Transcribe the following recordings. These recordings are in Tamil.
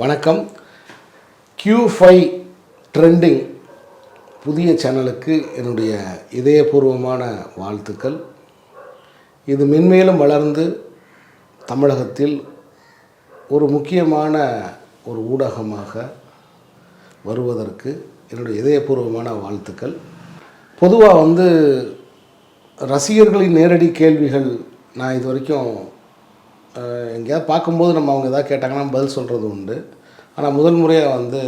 வணக்கம். கியூ ஃபைவ் ட்ரெண்டிங் புதிய சேனலுக்கு என்னுடைய இதயபூர்வமான வாழ்த்துக்கள். இது மென்மேலும் வளர்ந்து தமிழகத்தில் ஒரு முக்கியமான ஒரு ஊடகமாக வருவதற்கு என்னுடைய இதயபூர்வமான வாழ்த்துக்கள். பொதுவாக வந்து ரசிகர்களின் நேரடி கேள்விகள் நான் இது வரைக்கும் எங்கேயாவது பார்க்கும்போது நம்ம அவங்க எதாவது கேட்டாங்கன்னா பதில் சொல்கிறது உண்டு. ஆனால் முதல் முறையாக வந்து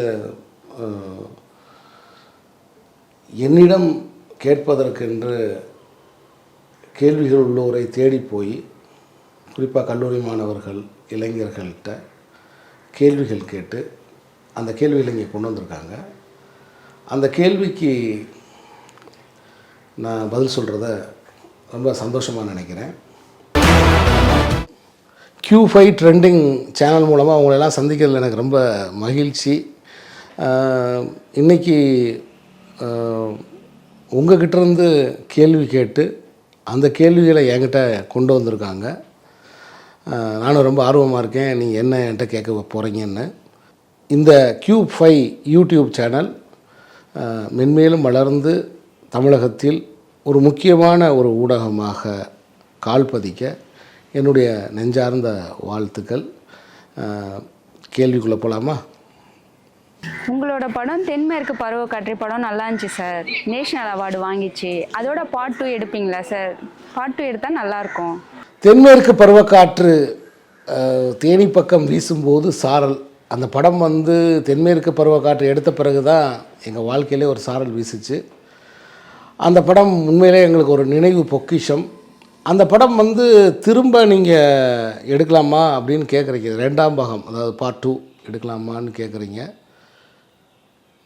என்னிடம் கேட்பதற்கென்று கேள்விகள் உள்ளோரை தேடி போய் குறிப்பாக கல்லூரி மாணவர்கள் இளைஞர்கள்ட்ட கேள்விகள் கேட்டு அந்த கேள்விகளை இங்கே கொண்டு வந்திருக்காங்க. அந்த கேள்விக்கு நான் பதில் சொல்கிறத ரொம்ப சந்தோஷமாக நினைக்கிறேன். க்யூ ஃபைவ் ட்ரெண்டிங் சேனல் மூலமாக அவங்களெல்லாம் சந்திக்கிறதுல எனக்கு ரொம்ப மகிழ்ச்சி. இன்றைக்கி இன்னைக்கு இருந்து கேள்வி கேட்டு அந்த கேள்விகளை என்கிட்ட கொண்டு வந்திருக்காங்க. நானும் ரொம்ப ஆர்வமாக இருக்கேன். நீங்கள் என்ன என்கிட்ட கேட்க போகிறீங்கன்னு இந்த Q5 ஃபைவ் யூடியூப் சேனல் மென்மேலும் வளர்ந்து தமிழகத்தில் ஒரு முக்கியமான ஒரு ஊடகமாக கால் பதிக்க என்னுடைய நெஞ்சார்ந்த வாழ்த்துக்கள். கேள்விக்குள்ளே போகலாமா உங்களோட படம் தென்மேற்கு பருவக்காற்று படம் நல்லா இருந்துச்சு சார். நேஷனல் அவார்டு வாங்கிச்சு. அதோட பார்ட் டூ எடுப்பீங்களா சார்? பார்ட் டூ எடுத்தால் நல்லாயிருக்கும் தென்மேற்கு பருவக்காற்று தேனி பக்கம் வீசும்போது சாரல் அந்த படம் வந்து தென்மேற்கு பருவக்காற்று எடுத்த பிறகு தான் எங்கள் வாழ்க்கையிலே ஒரு சாரல் வீசுச்சு. அந்த படம் உண்மையிலே எங்களுக்கு ஒரு நினைவு பொக்கிஷம். அந்த படம் வந்து திரும்ப நீங்கள் எடுக்கலாமா அப்படின்னு கேட்குறீங்க ரெண்டாம் பாகம். அதாவது பார்ட் டூ எடுக்கலாமான்னு கேட்குறீங்க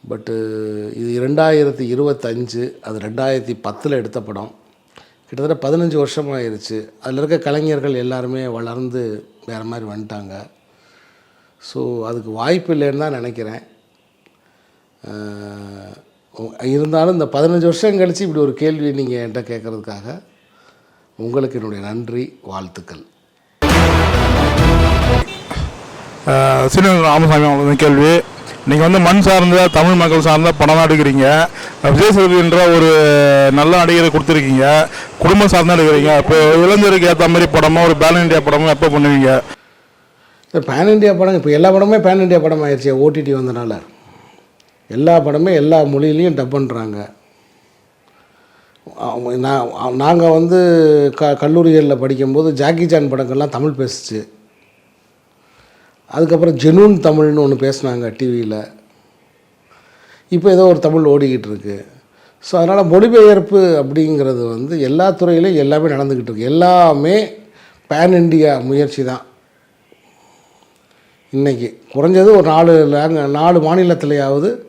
பட்டு இது ரெண்டாயிரத்தி இருபத்தஞ்சு அது ரெண்டாயிரத்தி பத்தில் எடுத்த படம். கிட்டத்தட்ட பதினஞ்சு வருஷம் ஆயிடுச்சு அதில் இருக்க கலைஞர்கள் எல்லாருமே வளர்ந்து வேறு மாதிரி வந்துட்டாங்க. ஸோ அதுக்கு வாய்ப்பு இல்லைன்னு தான் நினைக்கிறேன். இருந்தாலும் இந்த பதினஞ்சு வருஷம் கழித்து இப்படி ஒரு கேள்வி நீங்கள் என்கிட்ட கேட்குறதுக்காக உங்களுக்கு என்னுடைய நன்றி வாழ்த்துக்கள். சீனியர் ராமசாமி அவங்களுக்கு கேள்வி. நீங்கள் வந்து மண் சார்ந்த தமிழ் மக்கள் சார்ந்த படம் எடுக்கிறீங்க. விஜய் சேதுபதி என்ற ஒரு நல்ல நடிகரை கொடுத்துருக்கீங்க. குடும்பம் சார்ந்த எடுக்கிறீங்க. இப்போ இளைஞருக்கு ஏற்ற மாதிரி படமா ஒரு பேன் இண்டியா படமும் எப்போ பண்ணுவீங்க? பேன் இண்டியா படம் இப்போ எல்லா படமே பேன் இண்டியா படம் ஆயிடுச்சு ஓடிடி வந்தனால. எல்லா படமே எல்லா மொழியிலையும் டப் பண்ணுறாங்க அவங்க- நான் நாங்கள் வந்து க கல்லூரிகளில் படிக்கும்போது ஜாக்கி ஜான் படங்கள்லாம் தமிழ் பேசுச்சு. அதுக்கப்புறம் ஜெனூன் தமிழ்னு ஒன்று பேசுனாங்க டிவியில் இப்போ ஏதோ ஒரு தமிழ் ஓடிக்கிட்டு இருக்கு. ஸோ அதனால் மொழிபெயர்ப்பு அப்படிங்கிறது வந்து எல்லா துறையிலையும் எல்லாமே நடந்துக்கிட்டு இருக்கு. எல்லாமே பேன் இண்டியா முயற்சி தான். இன்றைக்கி குறைஞ்சது ஒரு நாலு லேங்க நாலு மாநிலத்திலேயாவது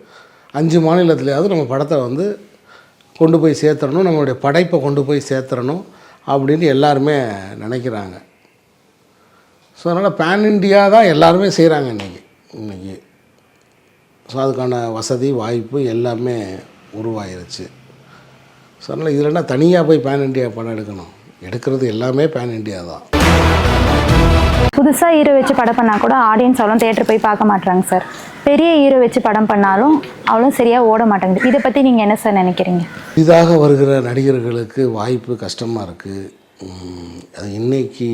அஞ்சு மாநிலத்திலேயாவது நம்ம படத்தை வந்து கொண்டு போய் சேர்த்துறணும் நம்மளுடைய படைப்பை கொண்டு போய் சேர்த்துறணும் அப்படின்னு எல்லாருமே நினைக்கிறாங்க. ஸோ அதனால் பேன் இண்டியா தான் எல்லாருமே செய்கிறாங்க இன்றைக்கி இன்றைக்கி ஸோ அதுக்கான வசதி வாய்ப்பு எல்லாமே உருவாயிருச்சு. ஸோ அதனால் இதுலன்னா தனியாக போய் பேன் இண்டியா படம் எடுக்கணும்? எடுக்கிறது எல்லாமே பேன் இண்டியா தான். புதுசாக ஹீரோ வச்சு படம் பண்ணால் கூட ஆடியன்ஸ் அவ்வளோ தேட்டர் போய் பார்க்க மாட்டாங்க சார் பெரிய ஹீரோ வச்சு படம் பண்ணாலும் அவ்வளோ சரியாக ஓட மாட்டேங்குது. இதை பற்றி நீங்கள் என்ன சார் நினைக்கிறீங்க? இதாக வருகிற நடிகர்களுக்கு வாய்ப்பு கஷ்டமாக இருக்குது அது இன்னைக்கு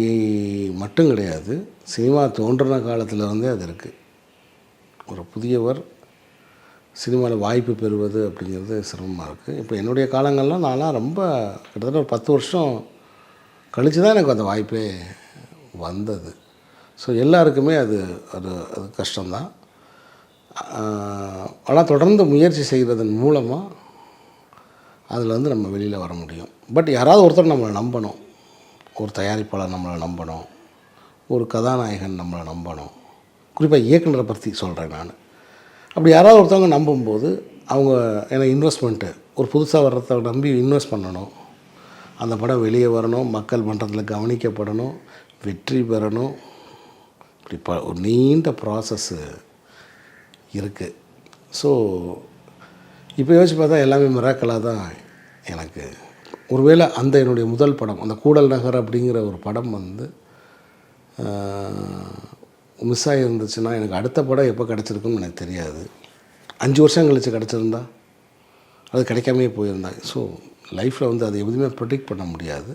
மட்டும் கிடையாது. சினிமா தோன்றின காலத்தில் இருந்தே அது இருக்குது ஒரு புதியவர் சினிமாவில் வாய்ப்பு பெறுவது அப்படிங்கிறது சிரமமாக இருக்குது இப்போ என்னுடைய காலங்கள்லாம் நான்லாம் ரொம்ப கிட்டத்தட்ட ஒரு பத்து வருஷம் கழித்து தான் எனக்கு அந்த வாய்ப்பே வந்தது. ஸோ எல்லாருக்குமே அது அது அது கஷ்டம்தான். ஆனால் தொடர்ந்து முயற்சி செய்கிறதன் மூலமாக அதில் வந்து நம்ம வெளியில் வர முடியும். பட் யாராவது ஒருத்தர் நம்மளை நம்பணும். ஒரு தயாரிப்பாளர் நம்மளை நம்பணும். ஒரு கதாநாயகன் நம்மளை நம்பணும். குறிப்பாக இயக்குனரை பற்றி சொல்கிறேன் நான். அப்படி யாராவது ஒருத்தவங்க நம்பும்போது அவங்க எனக்கு இன்வெஸ்ட்மெண்ட்டு ஒரு புதுசாக வர்றத நம்பி இன்வெஸ்ட் பண்ணணும். அந்த படம் வெளியே வரணும் மக்கள் மன்றத்தில் கவனிக்கப்படணும் வெற்றி பெறணும். இப்படி ப ஒரு நீண்ட ப்ராசஸ்ஸு இருக்குது ஸோ இப்போ யோசிச்சு பார்த்தா எல்லாமே மிராக்கலாக தான் எனக்கு. ஒருவேளை அந்த என்னுடைய முதல் படம் அந்த கூடல் நகர் அப்படிங்கிற ஒரு படம் வந்து மிஸ் ஆகியிருந்துச்சுன்னா எனக்கு அடுத்த படம் எப்போ கிடச்சிருக்குன்னு எனக்கு தெரியாது. அஞ்சு வருஷம் கழிச்சு கிடச்சிருந்தா அது கிடைக்காமே போயிருந்தா. ஸோ லைஃப்பில் வந்து அது எதுவுமே ப்ரொடிக்ட் பண்ண முடியாது.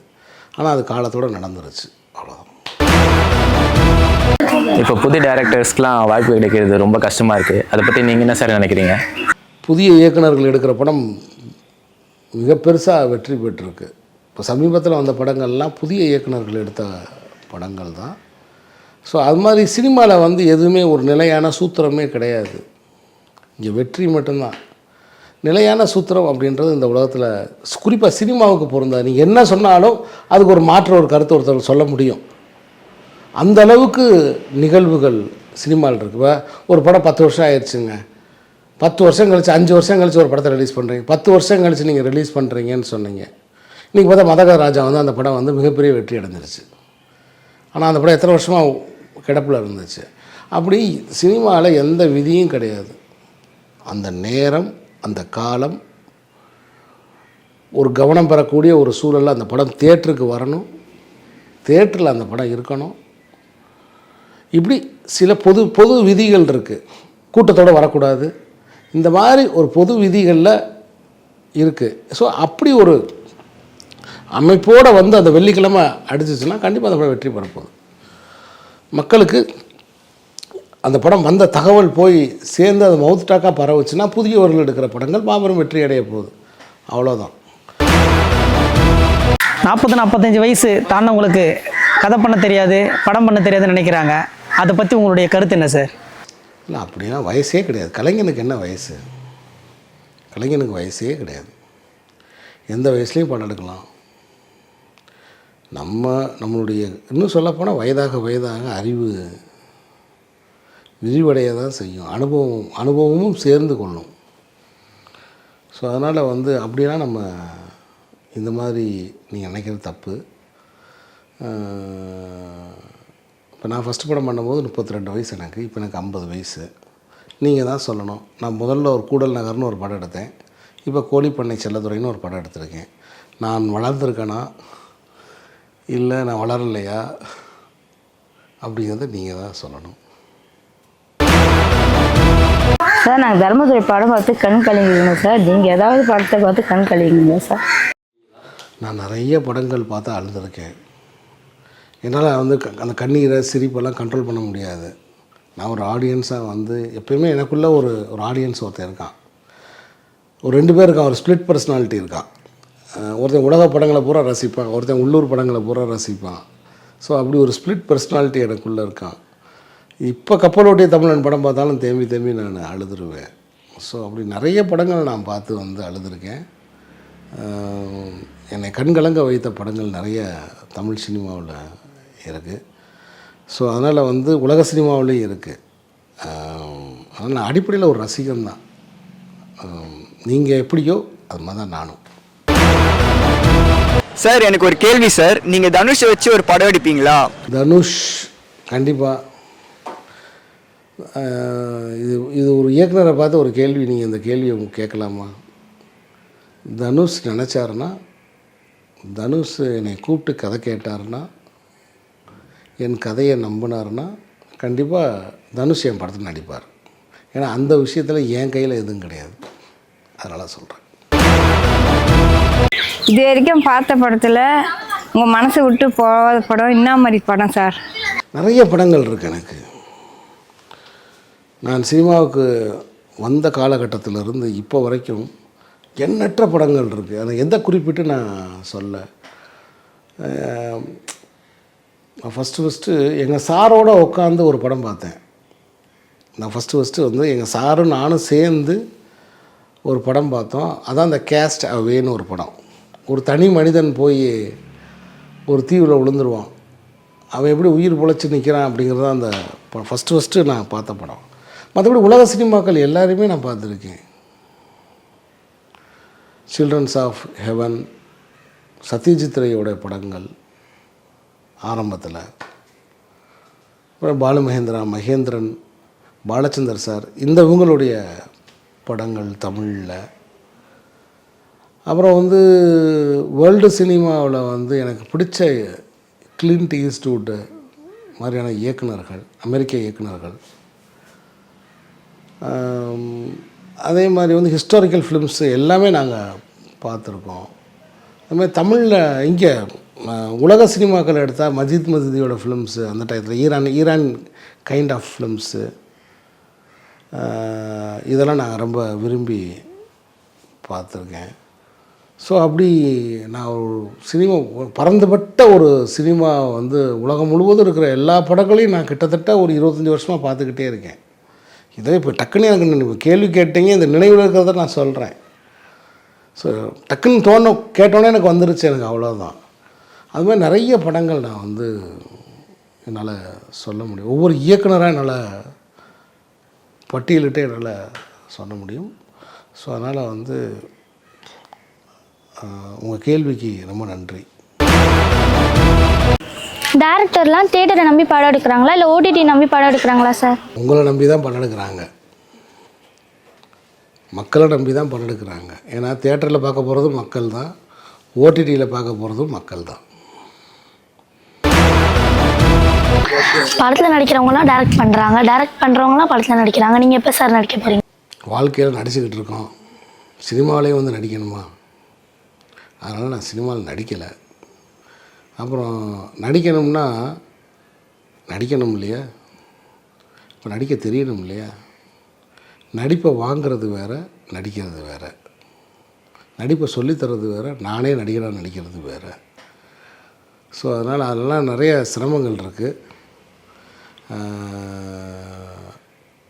ஆனால் அது காலத்தோடு நடந்துருச்சு. அவ்வளோதான் இப்போ புது டேரக்டர்ஸ்க்குலாம் வாய்ப்பு கிடைக்கிறது ரொம்ப கஷ்டமாக இருக்குது அதை பற்றி நீங்கள் என்ன சார் நினைக்கிறீங்க? புதிய இயக்குனர்கள் எடுக்கிற படம் மிக பெருசாக வெற்றி பெற்றிருக்கு. இப்போ சமீபத்தில் வந்த படங்கள்லாம் புதிய இயக்குனர்கள் எடுத்த படங்கள் தான். ஸோ அது மாதிரி சினிமாவில் வந்து எதுவுமே ஒரு நிலையான சூத்திரமே கிடையாது. இங்கே வெற்றி மட்டும்தான். நிலையான சூத்திரம் அப்படின்றது இந்த உலகத்தில் குறிப்பாக சினிமாவுக்கு பொருந்தாது. நீங்கள் என்ன சொன்னாலும் அதுக்கு ஒரு மாற்று ஒரு கருத்து ஒருத்தர் சொல்ல முடியும். அந்த அளவுக்கு நிகழ்வுகள் சினிமாவில் இருக்கு. ஒரு படம் பத்து வருஷம் ஆயிடுச்சுங்க. பத்து வருஷம் கழிச்சு அஞ்சு வருஷம் கழிச்சு ஒரு படத்தை ரிலீஸ் பண்ணுறீங்க பத்து வருஷம் கழிச்சு நீங்கள் ரிலீஸ் பண்ணுறீங்கன்னு சொன்னீங்க. இன்றைக்கி பார்த்தா மதக ராஜா வந்து அந்த படம் வந்து மிகப்பெரிய வெற்றி அடைஞ்சிருச்சு. ஆனால் அந்த படம் எத்தனை வருஷமாக கிடப்பில் இருந்துச்சு. அப்படி சினிமாவில் எந்த விதியும் கிடையாது. அந்த நேரம் அந்த காலம் ஒரு கவனம் பெறக்கூடிய ஒரு சூழலில் அந்த படம் தேட்டருக்கு வரணும். தேட்டரில் அந்த படம் இருக்கணும். இப்படி சில பொது பொது விதிகள் இருக்குது கூட்டத்தோடு வரக்கூடாது. இந்த மாதிரி ஒரு பொது விதிகளில் இருக்குது ஸோ அப்படி ஒரு அமைப்போடு வந்து அந்த வெள்ளிக்கிழமை அடிச்சிச்சுன்னா கண்டிப்பாக அந்த படம் வெற்றி பெறப்போகுது மக்களுக்கு அந்த படம் வந்த தகவல் போய் சேர்ந்து அது மவுத் டாக்காக பரவுச்சுன்னா புதியவர்கள் எடுக்கிற படங்கள் மாபெரும் வெற்றி அடைய போகுது. அவ்வளோதான் நாற்பது நாற்பத்தஞ்சு வயசு தாண்டவங்களுக்கு கதை பண்ண தெரியாது படம் பண்ண தெரியாதுன்னு நினைக்கிறாங்க. அதை பற்றி உங்களுடைய கருத்து என்ன சார் இல்லை அப்படிலாம் வயசே கிடையாது. கலைஞனுக்கு என்ன வயசு? கலைஞனுக்கு வயசே கிடையாது. எந்த வயசுலேயும் படம் எடுக்கலாம். நம்ம நம்மளுடைய இன்னும் சொல்லப்போனால் வயதாக வயதாக அறிவு விரிவடைய தான் செய்யும். அனுபவம் அனுபவமும் சேர்ந்து கொள்ளும். ஸோ அதனால் வந்து அப்படின்னா நம்ம இந்த மாதிரி நீங்கள் நினைக்கிறது தப்பு. இப்போ நான் ஃபஸ்ட்டு படம் பண்ணும்போது முப்பத்தி ரெண்டு வயசு எனக்கு இப்போ எனக்கு ஐம்பது வயசு. நீங்கள் தான் சொல்லணும். நான் முதல்ல ஒரு கூடல் நகர்னு ஒரு படம் எடுத்தேன். இப்போ கோழிப்பண்ணை செல்லத்துறைன்னு ஒரு படம் எடுத்திருக்கேன். நான் வளர்ந்துருக்கேனா? இல்லை நான் வளரலையா? அப்படிங்கிறத நீங்கள் தான் சொல்லணும். சார் நாங்கள் தர்மதுரை படம் பார்த்து கண் கலங்கிங்க சார். நீங்கள் ஏதாவது படத்தை பார்த்து கண் கலங்கிங்க சார்? நான் நிறைய படங்கள் பார்த்து அழுதுருக்கேன். என்னால் வந்து க- அந்த கண்ணீரை சிரிப்பெல்லாம் கண்ட்ரோல் பண்ண முடியாது. நான் ஒரு ஆடியன்ஸாக வந்து எப்பயுமே எனக்குள்ளே ஒரு ஒரு ஆடியன்ஸ் ஒருத்தன் இருக்கான். ஒரு ரெண்டு பேர் இருக்கான் ஒரு ஸ்ப்ளிட் பர்சனாலிட்டி இருக்கான். ஒருத்தன் உலக படங்களை பூரா ரசிப்பான் ஒருத்தன் உள்ளூர் படங்களை பூரா ரசிப்பான். ஸோ அப்படி ஒரு ஸ்ப்ளிட் பர்சனாலிட்டி எனக்குள்ளே இருக்கான். இப்போ கப்பலோட்டிய தமிழன் படம் பார்த்தாலும் தேம்பி தேம்பி நான் அழுதுருவேன். ஸோ அப்படி நிறைய படங்கள் நான் பார்த்து வந்து அழுதுருக்கேன். என்னை கண்கலங்க வைத்த படங்கள் நிறைய தமிழ் சினிமாவில் இருக்குது ஸோ அதனால் வந்து உலக சினிமாவிலையும் இருக்குது அதனால் அடிப்படையில் ஒரு ரசிகன் தான். நீங்கள் எப்படியோ அது மாதிரி தான் நானும். சார் எனக்கு ஒரு கேள்வி சார். நீங்க தனுஷை வச்சு ஒரு படம் எடுப்பீங்களா? தனுஷ் கண்டிப்பாக இது இது ஒரு இயக்குனரை பார்த்து ஒரு கேள்வி நீங்கள் இந்த கேள்வியை கேட்கலாமா? தனுஷ் நினச்சாருன்னா தனுஷ் என்னை கூப்பிட்டு கதை கேட்டாருன்னா என் கதையை நம்பினாருன்னா கண்டிப்பாக தனுஷ் என் படத்தில் நடிப்பார். ஏன்னா அந்த விஷயத்தில் என் கையில் எதுவும் கிடையாது. அதனால் சொல்கிறேன் இது வரைக்கும் பார்த்த படத்தில் உங்கள் மனசை விட்டு போகாத படம் என்ன மாதிரி படம் சார்? நிறைய படங்கள் இருக்கு எனக்கு. நான் சினிமாவுக்கு வந்த காலகட்டத்திலிருந்து இப்போ வரைக்கும் எண்ணற்ற படங்கள் இருக்குது அதை எதை குறிப்பிட்டு நான் சொல்ல? நான் ஃபஸ்ட்டு ஃபஸ்ட்டு எங்கள் சாரோட உட்காந்து ஒரு படம் பார்த்தேன். நான் ஃபஸ்ட்டு ஃபஸ்ட்டு வந்து எங்கள் சாரும் நானும் சேர்ந்து ஒரு படம் பார்த்தோம். அதான் அந்த கேஸ்ட் அவேன்னு ஒரு படம். ஒரு தனி மனிதன் போய் ஒரு தீவில் விழுந்துருவான். அவன் எப்படி உயிர் பொழைச்சி நிற்கிறான் அப்படிங்கிறது தான் அந்த ஃபஸ்ட்டு ஃபஸ்ட்டு நான் பார்த்த படம். மற்றபடி உலக சினிமாக்கள் எல்லாரையுமே நான் பார்த்துருக்கேன். சில்ட்ரன்ஸ் ஆஃப் ஹெவன் சத்யஜித் ரேயோட படங்கள் ஆரம்பத்தில். அப்புறம் பாலு மகேந்திரா மகேந்திரன் பாலச்சந்தர் சார் இந்த இவங்களுடைய படங்கள் தமிழில். அப்புறம் வந்து வேர்ல்டு சினிமாவில் வந்து எனக்கு பிடிச்ச கிளின்ட் ஈஸ்ட்வுட்டு மாதிரியான இயக்குனர்கள் அமெரிக்க இயக்குனர்கள் அதே மாதிரி வந்து ஹிஸ்டாரிக்கல் ஃபிலிம்ஸு எல்லாமே நாங்கள் பார்த்துருக்கோம். அதுமாதிரி தமிழில் இங்கே உலக சினிமாக்கள் எடுத்தால் மஜித் மஜிதியோட ஃபிலிம்ஸு அந்த டயத்தில் Iran Iran kind of films இதெல்லாம் நான் ரொம்ப விரும்பி பார்த்துருக்கேன். ஸோ அப்படி நான் ஒரு சினிமா பறந்துபட்ட ஒரு சினிமா வந்து உலகம் முழுவதும் இருக்கிற எல்லா படங்களையும் நான் கிட்டத்தட்ட ஒரு இருபத்தஞ்சி வருஷமாக பார்த்துக்கிட்டே இருக்கேன். இதை இப்போ டக்குன்னு எனக்கு நினைவு- கேள்வி கேட்டீங்க இந்த நினைவில் இருக்கிறத நான் சொல்கிறேன் ஸோ டக்குன்னு தோணும் கேட்டோன்னே எனக்கு வந்துருச்சு எனக்கு அவ்வளோதான் அது மாதிரி நிறைய படங்கள் நான் வந்து என்னால் சொல்ல முடியும். ஒவ்வொரு இயக்குனராக என்னால் பட்டியலிட்டு என்னால் சொல்ல முடியும். ஸோ அதனால் வந்து உங்கள் கேள்விக்கு ரொம்ப நன்றி. டேரக்டர்லாம் தேட்டரை நம்பி படம் எடுக்கிறாங்களா? இல்லை ஓடிடி நம்பி படம் எடுக்கிறாங்களா சார்? உங்களை நம்பி தான் படம் எடுக்கிறாங்க. மக்களை நம்பி தான் படம் எடுக்கிறாங்க. ஏன்னா தேட்டரில் பார்க்க போகிறதும் மக்கள் தான். ஓடிடியில் பார்க்க போகிறதும் மக்கள் தான். படத்தில் நடிக்கிறவங்களாம் டைரக்ட் பண்ணுறாங்க டைரக்ட் பண்ணுறவங்களாம் படத்தில் நடிக்கிறாங்க. நீங்கள் எப்போ சார் நடிக்க போகிறீங்க வாழ்க்கையில் நடிச்சுக்கிட்டு இருக்கோம். சினிமாவிலேயே வந்து நடிக்கணுமா? அதனால் நான் சினிமாவில் நடிக்கலை. அப்புறம் நடிக்கணும்னா நடிக்கணும் இல்லையா? இப்போ நடிக்க தெரியணும் இல்லையா? நடிப்பை வாங்குறது வேறு நடிக்கிறது வேறு. நடிப்பை சொல்லித்தரது வேறு நானே நடிகராக நடிக்கிறது வேறு. ஸோ அதனால் அதெல்லாம் நிறைய சிரமங்கள் இருக்குது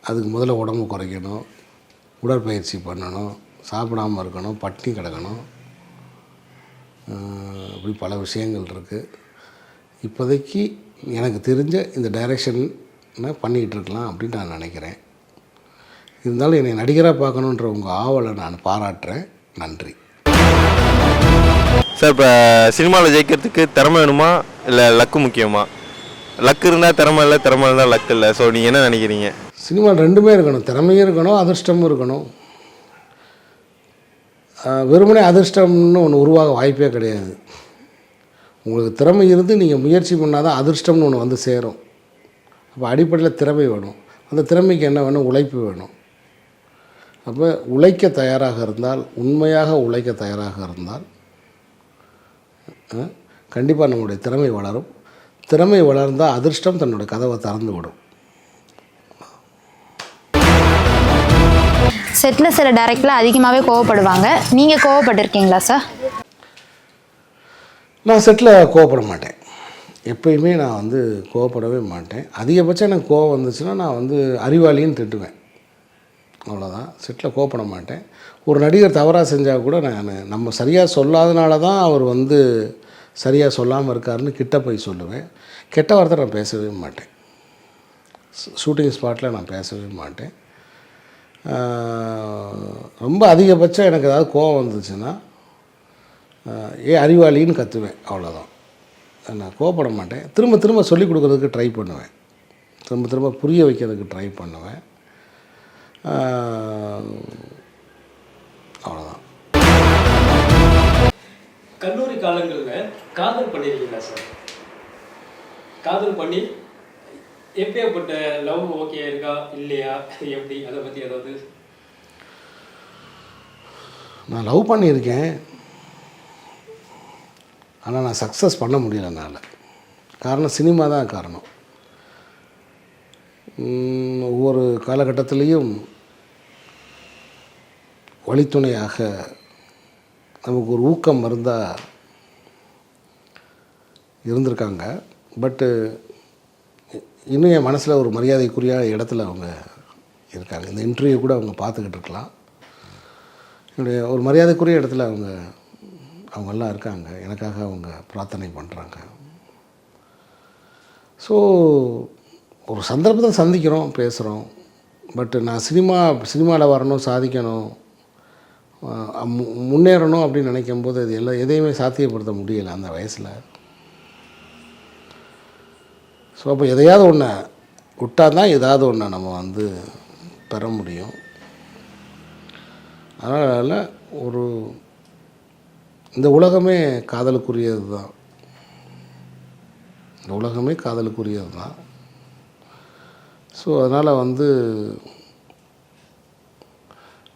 அதுக்கு முதல்ல உடம்பு குறைக்கணும் உடற்பயிற்சி பண்ணணும் சாப்பிடாம இருக்கணும் பட்டினி கிடக்கணும். இப்படி பல விஷயங்கள் இருக்குது இப்போதைக்கு எனக்கு தெரிஞ்ச இந்த டைரெக்ஷன் பண்ணிக்கிட்டு இருக்கலாம் அப்படின்னு நான் நினைக்கிறேன். இருந்தாலும் என்னை நடிகராக பார்க்கணுன்ற உங்கள் ஆவலை நான் பாராட்டுறேன். நன்றி. சார் இப்போ சினிமாவில் ஜெயிக்கிறதுக்கு திறமை வேணுமா? இல்லை லக்கு முக்கியமா? லக் இருந்தால் திறமை இல்லை திறமை இருந்தால் லக் இல்லை. ஸோ நீங்கள் என்ன நினைக்கிறீங்க? சினிமாவில் ரெண்டுமே இருக்கணும். திறமையும் இருக்கணும் அதிர்ஷ்டமும் இருக்கணும். வெறுமனே அதிர்ஷ்டம்னு ஒன்று உருவாக வாய்ப்பே கிடையாது. உங்களுக்கு திறமை இருந்து நீங்கள் முயற்சி பண்ணால் தான் அதிர்ஷ்டம்னு ஒன்று வந்து சேரும். அப்போ அடிப்படையில் திறமை வேணும். அந்த திறமைக்கு என்ன வேணும்? உழைப்பு வேணும். அப்போ உழைக்க தயாராக இருந்தால் உண்மையாக உழைக்க தயாராக இருந்தால் கண்டிப்பாக நம்மளுடைய திறமை வளரும். திறமை வளர்ந்தால் அதிர்ஷ்டம் தன்னுடைய கதவை திறந்து விடும். செட்டில் சில டேரக்டில் அதிகமாகவே கோவப்படுவாங்க. நீங்கள் கோவப்பட்டிருக்கீங்களா சார் நான் செட்டில் கோவப்பட மாட்டேன். எப்பயுமே நான் வந்து கோவப்படவே மாட்டேன். அதிகபட்சம் எனக்கு கோவம் வந்துச்சுன்னா நான் வந்து அறிவாளின்னு திட்டுவேன். அவ்வளோதான் செட்டில் கோவப்பட மாட்டேன். ஒரு நடிகர் தவறாக செஞ்சால் கூட நான் நம்ம சரியாக சொல்லாதனால தான் அவர் வந்து சரியாக சொல்லாமல் இருக்காருன்னு கிட்ட போய் சொல்லுவேன். கெட்ட வார்த்தை நான் பேசவே மாட்டேன். ஷூட்டிங் ஸ்பாட்டில் நான் பேசவே மாட்டேன். ரொம்ப அதிகபட்சம் எனக்கு ஏதாவது கோவம் வந்துச்சுன்னா ஏ அறிவாளின்னு கற்றுவேன் அவ்வளோதான் நான் கோவப்பட மாட்டேன். திரும்ப திரும்ப சொல்லிக் கொடுக்கறதுக்கு ட்ரை பண்ணுவேன். திரும்ப திரும்ப புரிய வைக்கிறதுக்கு ட்ரை பண்ணுவேன். அவ்வளோதான் கல்லூரி காலங்களில் காதல் பண்ணியிருக்கீங்களா சார்? காதல் பண்ணி எப்பேற்பட்ட லவ் ஓகே இருக்கா இல்லையா எப்படி? அதை பற்றி ஏதாவது நான் லவ் பண்ணியிருக்கேன். ஆனால் நான் சக்ஸஸ் பண்ண முடியல என்னால். காரணம் சினிமா தான் காரணம். ஒவ்வொரு காலகட்டத்திலையும் வழித்துணையாக நமக்கு ஒரு ஊக்கம் மருந்தாக இருந்திருக்காங்க. பட்டு இன்னும் என் மனசில் ஒரு மரியாதைக்குரிய இடத்துல அவங்க இருக்காங்க. இந்த இன்டர்வியூ கூட அவங்க பார்த்துக்கிட்டு இருக்கலாம். என்னுடைய ஒரு மரியாதைக்குரிய இடத்துல அவங்க அவங்கெல்லாம் இருக்காங்க. எனக்காக அவங்க பிரார்த்தனை பண்ணுறாங்க ஸோ ஒரு சந்தர்ப்பத்தை சந்திக்கிறோம் பேசுகிறோம் பட்டு நான் சினிமா சினிமாவில் வரணும் சாதிக்கணும் முன்னேறணும் அப்படின்னு நினைக்கும் போது அது எல்லாம் எதையுமே சாத்தியப்படுத்த முடியலை அந்த வயசில். ஸோ அப்போ எதையாவது ஒன்று விட்டால் தான் ஏதாவது ஒன்று நம்ம வந்து பெற முடியும். அதனால் ஒரு இந்த உலகமே காதலுக்குரியது தான் இந்த உலகமே காதலுக்குரியது தான் ஸோ அதனால் வந்து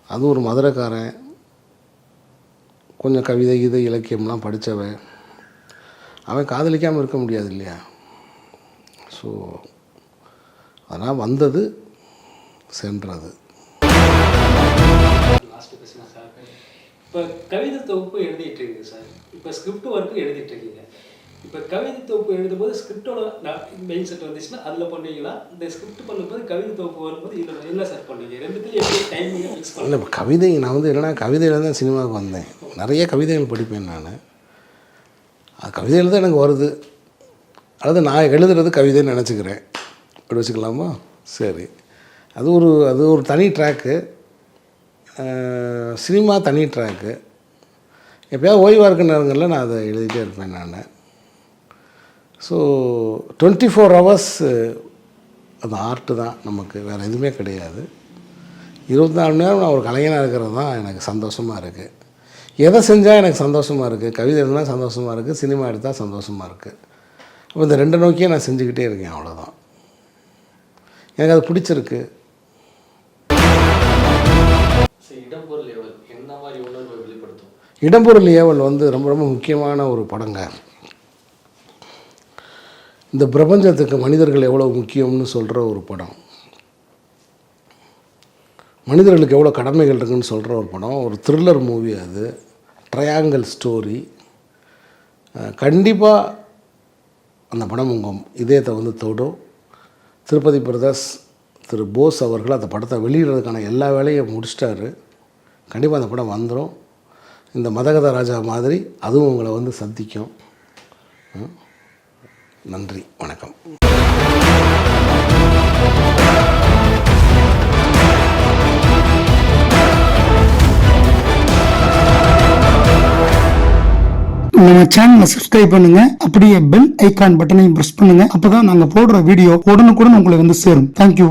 அது ஒரு மதுரைக்காரன் கொஞ்சம் கவிதை கீதை இலக்கியம்லாம் படித்தவன் அவன் காதலிக்காமல் இருக்க முடியாது இல்லையா ஸோ அதனால் வந்தது சென்றது. இப்போ கவிதை தொகுப்பு எழுதிட்டு இருக்கீங்க சார் இப்போ ஸ்கிரிப்ட் ஒர்க்கு எழுதிட்டு இருக்கீங்க. இப்போ கவிதை தொகுப்பு எழுதும்போது ஸ்கிரிப்டோட மெயின் செட் வந்துச்சுன்னா அதில் பண்ணுவீங்களா? இந்த ஸ்கிரிப்ட் பண்ணும்போது கவிதை தொகுப்பு வரும்போது இதில் என்ன சார் பண்ணுவீங்க? ரெண்டுத்துலையும் எப்படி டைமிங் ஃபிக்ஸ் இல்லை இப்போ கவிதை நான் வந்து என்னென்னா கவிதையில் தான் சினிமாவுக்கு வந்தேன். நிறைய கவிதைகள் படிப்பேன் நான். அது கவிதையில் தான் எனக்கு வருது. அதாவது நான் எழுதுறது கவிதைன்னு நினச்சிக்கிறேன். அப்படி வச்சுக்கலாமா? சரி. அது ஒரு அது ஒரு தனி ட்ராக்கு சினிமா தனி ட்ராக்கு எப்போயாவது ஓய்வாக இருக்க நேரங்களில் நான் அதை எழுதிட்டே இருப்பேன் நான். ஸோ டுவெண்ட்டி ஃபோர் ஹவர்ஸ் அது ஆர்ட்டு தான் நமக்கு வேறு எதுவுமே கிடையாது. இருபத்தி நாலு மணி நேரம் நான் ஒரு கலைஞனாக இருக்கிறது தான் எனக்கு சந்தோஷமாக இருக்குது எதை செஞ்சால் எனக்கு சந்தோஷமாக இருக்குது கவிதை எழுதினா சந்தோஷமாக இருக்குது சினிமா எடுத்தால் சந்தோஷமாக இருக்குது அப்போ இந்த ரெண்டு நோக்கியே நான் செஞ்சுக்கிட்டே இருக்கேன் அவ்வளோதான் எனக்கு அது பிடிச்சிருக்கு. இடம்பொருள் ஏவல் வந்து ரொம்ப ரொம்ப முக்கியமான ஒரு படங்க. இந்த பிரபஞ்சத்துக்கு மனிதர்கள் எவ்வளோ முக்கியம்னு சொல்கிற ஒரு படம். மனிதர்களுக்கு எவ்வளோ கடமைகள் இருக்குன்னு சொல்கிற ஒரு படம். ஒரு த்ரில்லர் மூவி அது. ட்ரையாங்கிள் ஸ்டோரி கண்டிப்பாக அந்த படம் உங்கள் இதயத்தை வந்து தொடும். திருப்பதி பிரதர்ஸ் திரு போஸ் அவர்கள் அந்த படத்தை வெளியிடுறதுக்கான எல்லா வேலையும் முடிச்சிட்டாரு. கண்டிப்பாக அந்த படம் வந்துடும் இந்த மதகத ராஜா மாதிரி அதுவும் உங்களை வந்து சந்திக்கும். ம். நன்றி வணக்கம். நம்ம சேனலை சப்ஸ்கிரைப் பண்ணுங்க. அப்படியே பெல் ஐகான் பட்டனையும் பிரஸ் பண்ணுங்க. அப்பதான் நாங்க போடுற வீடியோ உடனுக்குடன் உங்களுக்கு வந்து சேரும். தேங்க்யூ